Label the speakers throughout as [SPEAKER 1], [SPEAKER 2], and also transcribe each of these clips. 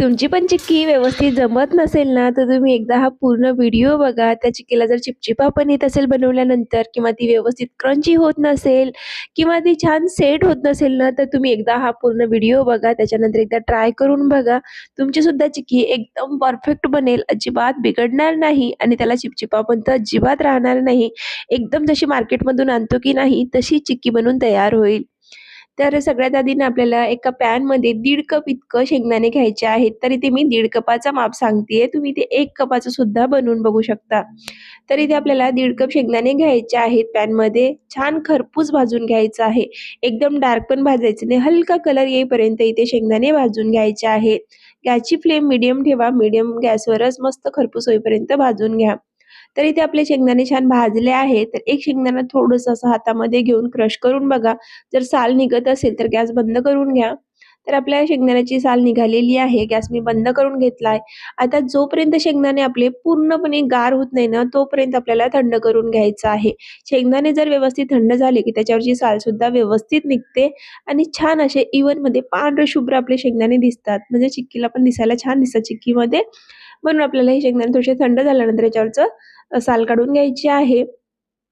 [SPEAKER 1] तुमची पण चिक्की व्यवस्थित जमत नसेल ना, तर तुम्ही एकदा हा पूर्ण व्हिडिओ बघा. त्या चिक्कीला जर चिपचिपा पण येत असेल बनवल्यानंतर किंवा ती व्यवस्थित क्रंची होत नसेल किंवा ती छान सेट होत नसेल ना, तर तुम्ही एकदा हा पूर्ण व्हिडिओ बघा. त्याच्यानंतर एकदा ट्राय करून बघा. तुमची सुद्धा चिक्की एकदम परफेक्ट बनेल. अजिबात बिघडणार नाही आणि त्याला चिपचिपा पण तर अजिबात राहणार नाही. एकदम जशी मार्केटमधून आणतो की नाही, तशी चिक्की बनून तयार होईल. तर सगळ्यात आधी ना आपल्याला एका पॅनमध्ये दीड कप इतकं शेंगदाणे घ्यायचे आहेत. तर इथे मी दीड कपाचा माप सांगतेय. तुम्ही ते एक कपाचं सुद्धा बनवून बघू शकता. तर इथे आपल्याला दीड कप शेंगदाणे घ्यायचे आहेत पॅनमध्ये. छान खरपूस भाजून घ्यायचं आहे. एकदम डार्क पण भाजायचं नाही. हलका कलर येईपर्यंत इथे शेंगदाणे भाजून घ्यायचे आहेत. गॅसची फ्लेम मीडियम ठेवा. मीडियम गॅसवरच मस्त खरपूस होईपर्यंत भाजून घ्या. तर इथे आपले शेंगदाणे छान भाजले आहेत. तर एक शेंगदाणा थोडंसं असं हातामध्ये घेऊन क्रश करून बघा. जर साल निघत असेल तर गॅस बंद करून घ्या. तर आपल्या शेंगदाण्याची साल निघालेली आहे. गॅस मी बंद करून घेतलाय. आता जोपर्यंत शेंगदाणे आपले पूर्णपणे गार होत नाही ना, तोपर्यंत आपल्याला थंड करून घ्यायचं आहे. शेंगदाणे जर व्यवस्थित थंड झाले, की त्याच्यावरची साल सुद्धा व्यवस्थित निघते आणि छान असे इव्हनमध्ये पांढरे शुभ्र आपले शेंगदाणे दिसतात. म्हणजे चिक्कीला पण दिसायला छान दिसतात चिक्कीमध्ये. म्हणून आपल्याला हे शेंगदाणे थोडेसे थंड झाल्यानंतर याच्यावरचं साल काढून घ्यायची आहे.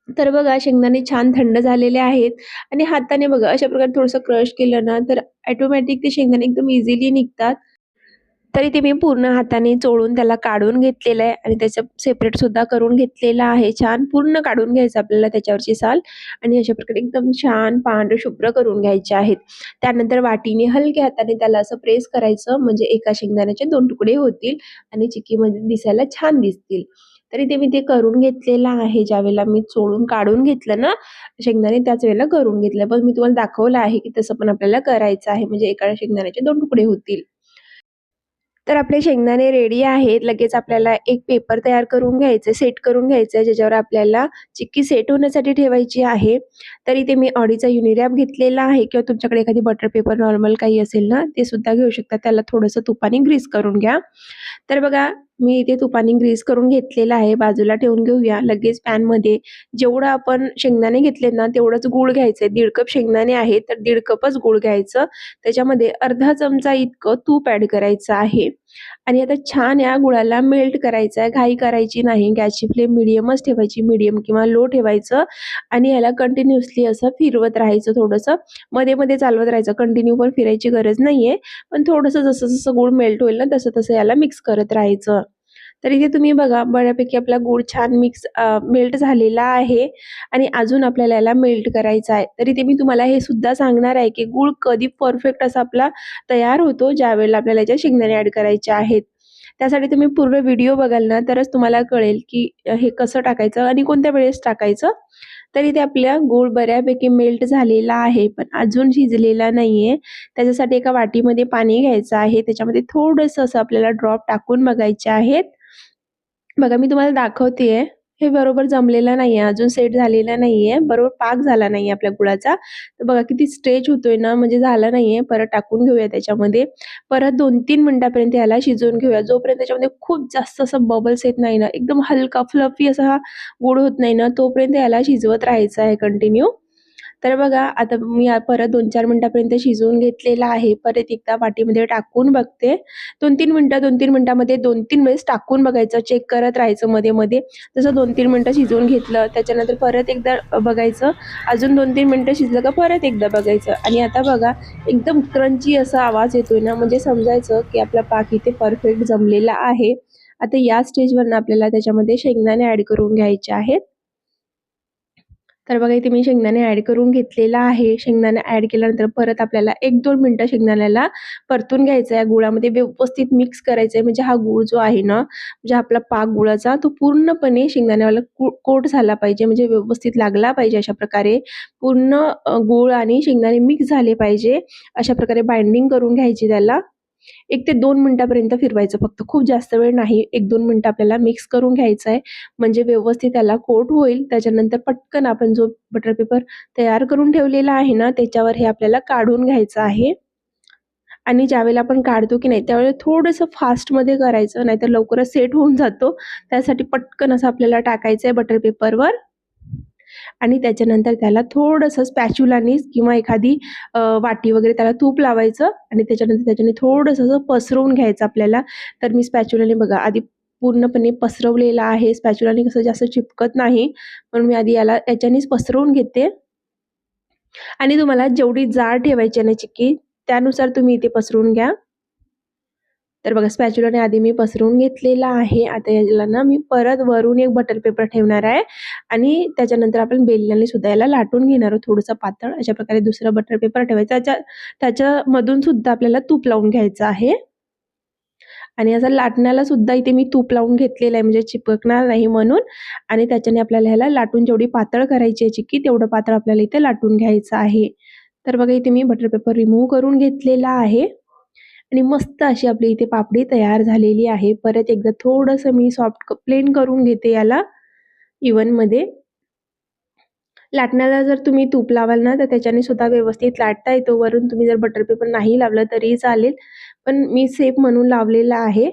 [SPEAKER 1] तर बघा शेंगदाणे छान थंड झालेले आहेत आणि हाताने बघा अशा प्रकारे थोडंसं क्रश केलं ना, तर ॲटोमॅटिक ते शेंगदाणे एकदम इझिली निघतात. तरी ते मी पूर्ण हाताने चोळून त्याला काढून घेतलेलं आहे आणि त्याचं सेपरेट सुद्धा करून घेतलेलं आहे. छान पूर्ण काढून घ्यायचं आपल्याला त्याच्यावरची साल आणि अशा प्रकारे एकदम छान पांढरे शुभ्र करून घ्यायचे आहेत. त्यानंतर वाटीने हलक्या हाताने त्याला असं प्रेस करायचं म्हणजे एका शेंगदाण्याचे दोन तुकडे होतील आणि चिक्कीमध्ये दिसायला छान दिसतील. तर इथे मी ते करून घेतलेलं आहे. ज्यावेळेला मी चोळून काढून घेतलं ना शेंगदाणे त्याच वेळेला करून घेतलं. पण मी तुम्हाला दाखवलं आहे, की तसं पण आपल्याला करायचं आहे. म्हणजे एका शेंगदाण्याचे दोन तुकडे होतील. तर आपले शेंगदाणे रेडी आहेत. लगेच आपल्याला एक पेपर तयार करून घ्यायचं सेट करून घ्यायचं आहे, ज्याच्यावर आपल्याला चिक्की सेट होण्यासाठी ठेवायची आहे. तर इथे मी ऑडीचा युनिरॅप घेतलेला आहे किंवा तुमच्याकडे एखादी बटर पेपर नॉर्मल काही असेल ना, ते सुद्धा घेऊ शकता. त्याला थोडंसं तुपाने ग्रीस करून घ्या. तर बघा मी इथे तुपाने ग्रीस करून घेतलेलं आहे. बाजूला ठेवून घेऊया. लगेच पॅनमध्ये जेवढं आपण शेंगदाणे घेतलेत ना, तेवढंच गूळ घ्यायचं आहे. दीड कप शेंगदाणे आहेत, तर दीड कपच गूळ घ्यायचं. त्याच्यामध्ये अर्धा चमचा इतकं तूप ॲड करायचं आहे आणि आता छान या गुळाला मेल्ट करायचं आहे. घाई करायची नाही. गॅसची फ्लेम मिडियमच ठेवायची. मीडियम किंवा लो ठेवायचं आणि ह्याला कंटिन्युअसली असं फिरवत राहायचं थोडंसं. मध्ये-मध्ये चालवत राहायचं. कंटिन्यू पण फिरायची गरज नाहीये. पण थोडंसं जसं-जसं गूळ मेल्ट होईल ना, तसं-तसं याला मिक्स करत राहायचं. तर इथे तुम्ही बघा बऱ्यापैकी आपला गूळ छान मिक्स मेल्ट झालेला आहे आणि अजून आपल्याला याला मेल्ट करायचा आहे. तर इथे मी तुम्हाला हे सुद्धा सांगणार आहे, की गूळ कधी परफेक्ट असा आपला तयार होतो, ज्यावेळेला आपल्याला याच्यात शेंगदाणे ॲड करायचे आहेत. त्यासाठी तुम्ही पूर्ण व्हिडिओ बघाल ना, तरच तुम्हाला कळेल, की हे कसं टाकायचं आणि कोणत्या वेळेस टाकायचं. तर इथे आपल्या गूळ बऱ्यापैकी मेल्ट झालेला आहे, पण अजून शिजलेला नाहीये. त्याच्यासाठी एका वाटीमध्ये पाणी घ्यायचं आहे. त्याच्यामध्ये थोडंसं असं आपल्याला ड्रॉप टाकून बघायचे आहेत. बघा मी तुम्हाला दाखवतेय. हे बरोबर जमलेलं नाहीये. अजून सेट झालेलं नाहीये. बरोबर पाक झाला नाहीये आपल्या गुळाचा. तर बघा किती स्ट्रेच होतोय ना, म्हणजे झालं नाहीये. परत टाकून घेऊया त्याच्यामध्ये. परत दोन तीन मिनटापर्यंत याला शिजवून घेऊया. जोपर्यंत त्याच्यामध्ये खूप जास्त असं बबल्स येत नाही ना, एकदम हलका फ्लफी असा हा गूळ होत नाही ना, तोपर्यंत याला शिजवत राहायचं आहे कंटिन्यू. तर बघा आता मी परत 2-4 मिनिटापर्यंत शिजवून घेतलेलं आहे. परत एकदा वाटीमध्ये टाकून बघते. 2-3 मिनिटं 2-3 मिनिटामध्ये 2-3 वेळेस टाकून बघायचं. चेक करत राहायचं मध्ये-मध्ये. जसं 2-3 मिनिटं शिजवून घेतलं, त्याच्यानंतर परत एकदा बघायचं. अजून दोन तीन मिनटं शिजलं का परत एकदा बघायचं आणि आता बघा एकदम क्रंची असा आवाज येतोय ना, म्हणजे समजायचं, की आपला पाक इथे परफेक्ट जमलेला आहे. आता या स्टेजवरनं आपल्याला त्याच्यामध्ये शेंगदाणे ॲड करून घ्यायचे आहेत. तर बघा इथे मी शेंगदाणे ॲड करून घेतलेला आहे. शेंगदाणे ॲड केल्यानंतर परत आपल्याला एक दोन मिनटं शेंगदाण्याला परतून घ्यायचं आहे. गुळामध्ये व्यवस्थित मिक्स करायचं आहे. म्हणजे हा गूळ जो आहे ना, म्हणजे आपला पाक गुळाचा तो पूर्णपणे शेंगदाण्याला कोट झाला पाहिजे. म्हणजे व्यवस्थित लागला पाहिजे अशा प्रकारे. पूर्ण गूळ आणि शेंगदाणे मिक्स झाले पाहिजे. अशा प्रकारे बाइंडिंग करून घ्यायची त्याला. एक ते दोन मिनिटापर्यंत फिरवायचं फक्त. खूप जास्त वेळ नाही. एक दोन मिनटं आपल्याला मिक्स करून घ्यायचं आहे. म्हणजे व्यवस्थित त्याला कोट होईल. त्याच्यानंतर पटकन आपण जो बटर पेपर तयार करून ठेवलेला आहे ना, त्याच्यावर हे आपल्याला काढून घ्यायचं आहे. आणि ज्यावेळेला आपण काढतो की नाही, त्यावेळेला थोडंसं फास्टमध्ये करायचं, नाहीतर लवकरच सेट होऊन जातो. त्यासाठी पटकन असं आपल्याला टाकायचं आहे बटर पेपरवर आणि त्याच्यानंतर त्याला थोडंसं स्पॅच्युलानीच किंवा एखादी वाटी वगैरे त्याला तूप लावायचं आणि त्याच्यानंतर त्याच्याने थोडंसं असं पसरवून घ्यायचं आपल्याला. तर मी स्पॅच्युलाने बघा आधी पूर्णपणे पसरवलेला आहे स्पॅच्युलाने कसं जास्त चिपकत नाही म्हणून मी आधी याला याच्यानेच पसरवून घेते. आणि तुम्हाला जेवढी जाड ठेवायची आहे ना चिक्की त्यानुसार तुम्ही इथे पसरवून घ्या. तर बघा स्पॅच्युलाने आधी मी पसरून घेतलेला आहे. आता याला ना मी परत वरून एक बटर पेपर ठेवणार आहे. आणि त्याच्यानंतर आपण बेलण्याने सुद्धा याला लाटून घेणार आहोत. थोडंसं पातळ अशा प्रकारे दुसरा बटर पेपर ठेवायचा. त्याच्या त्याच्यामधून सुद्धा आपल्याला तूप लावून घ्यायचं आहे. आणि असं लाटण्याला सुद्धा इथे मी तूप लावून घेतलेलं आहे. म्हणजे चिपकणार नाही म्हणून. आणि त्याच्याने आपल्याला ह्याला लाटून जेवढी पातळ करायची आहे चिक्की तेवढं पातळ आपल्याला इथे लाटून घ्यायचं आहे. तर बघा इथे मी बटर पेपर रिमूव्ह करून घेतलेला आहे. आणि मस्त अशी आपली इथे पापडी तयार झालेली आहे. परत एकदा थोडंसं मी सॉफ्ट प्लेन करून घेते याला इवनमध्ये लाटण्याला जर तुम्ही तूप लावाल ना तर त्याच्याने सुद्धा व्यवस्थित लाटता येतो. वरून तुम्ही जर बटर पेपर नाही लावलं तरी चालेल. पण मी सेप म्हणून लावलेला आहे.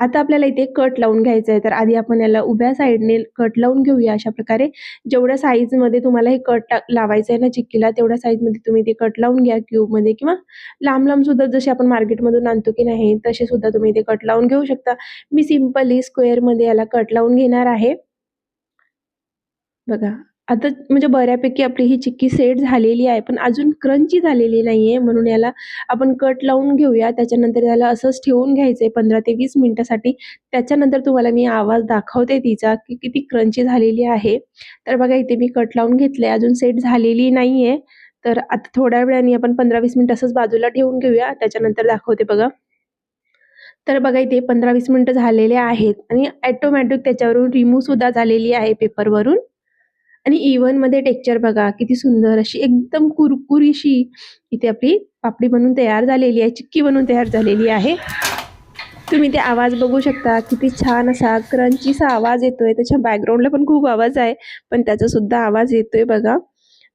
[SPEAKER 1] आता आपल्याला इथे कट लावून घ्यायचं आहे तर आधी आपण याला उभ्या साईडने कट लावून घेऊया अशा प्रकारे. जेवढ्या साईजमध्ये तुम्हाला हे कट लावायचं आहे ना चिक्कीला तेवढ्या साईजमध्ये तुम्ही ते कट लावून घ्या क्यूबमध्ये किंवा लांब लांब सुद्धा जसे आपण मार्केटमधून आणतो की नाही तसे सुद्धा तुम्ही ते कट लावून घेऊ शकता. मी सिम्पली स्क्वेअरमध्ये याला कट लावून घेणार आहे. बघा आता म्हणजे बऱ्यापैकी आपली ही चिक्की सेट झालेली आहे पण अजून क्रंची झालेली नाही आहे म्हणून याला आपण कट लावून घेऊया. त्याच्यानंतर याला असंच ठेवून घ्यायचं आहे पंधरा ते वीस मिनटासाठी. त्याच्यानंतर तुम्हाला मी आवाज दाखवते तिचा की किती क्रंची झालेली आहे. तर बघा इथे मी कट लावून घेतलं आहे अजून सेट झालेली नाही आहे तर आता थोड्या वेळाने आपण पंधरा वीस मिनिट असंच बाजूला ठेवून घेऊया. त्याच्यानंतर दाखवते बघा. तर बघा इथे पंधरा वीस मिनटं झालेले आहेत आणि ॲटोमॅटिक त्याच्यावरून रिमूव्हसुद्धा झालेली आहे पेपरवरून आणि इव्हनमध्ये टेक्चर बघा किती सुंदर अशी एकदम कुरकुरीशी इथे आपली पापडी बनून तयार झालेली आहे चिक्की बनून तयार झालेली आहे. तुम्ही ते आवाज बघू शकता किती छान असा क्रंचीचा आवाज येतोय. त्याच्या बॅकग्राऊंडला पण खूप आवाज आहे पण त्याचा सुद्धा आवाज येतोय बघा.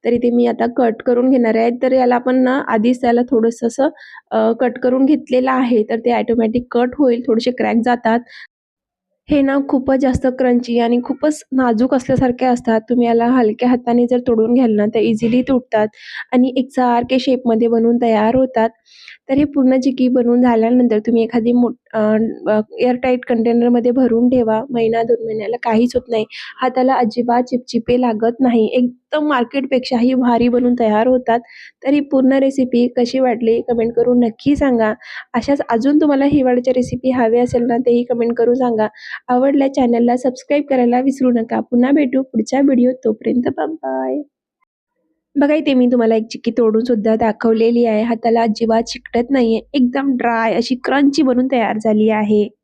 [SPEAKER 1] तर इथे मी आता कट करून घेणार आहे. तर याला आपण ना आधीच त्याला थोडंसं असं कट करून घेतलेलं आहे. तर ते ॲटोमॅटिक कट होईल थोडेसे क्रॅक जातात. हे ना खूपच जास्त क्रंची आणि खूपच नाजूक असल्यासारखे असतात. तुम्ही याला हलक्या हाताने जर तोडून घ्याल ना तर इझिली तुटतात आणि एक सारखे शेपमध्ये बनवून तयार होतात. तर हे पूर्ण चिकी बनवून झाल्यानंतर तुम्ही एखादी मो एअरटाईट कंटेनरमध्ये भरून ठेवा. महिना दोन महिन्याला काहीच होत नाही. हाताला अजिबात चिपचिपे लागत नाही. एकदम मार्केटपेक्षाही भारी बनून तयार होतात. तर ही पूर्ण रेसिपी कशी वाटली कमेंट करून नक्की सांगा. अशाच अजून तुम्हाला हिवाळ्याच्या रेसिपी हवे असेल ना तेही कमेंट करून सांगा. आवडल्या चॅनलला सबस्क्राईब करायला विसरू नका. पुन्हा भेटू पुढच्या व्हिडिओ तोपर्यंत बाय बघा इथे मी तुम्हाला एक चिक्की तोडून सुद्धा दाखवलेली आहे. हाताला अजिबात चिकटत नाहीये. एकदम ड्राय अशी क्रंची बनून तयार झाली आहे.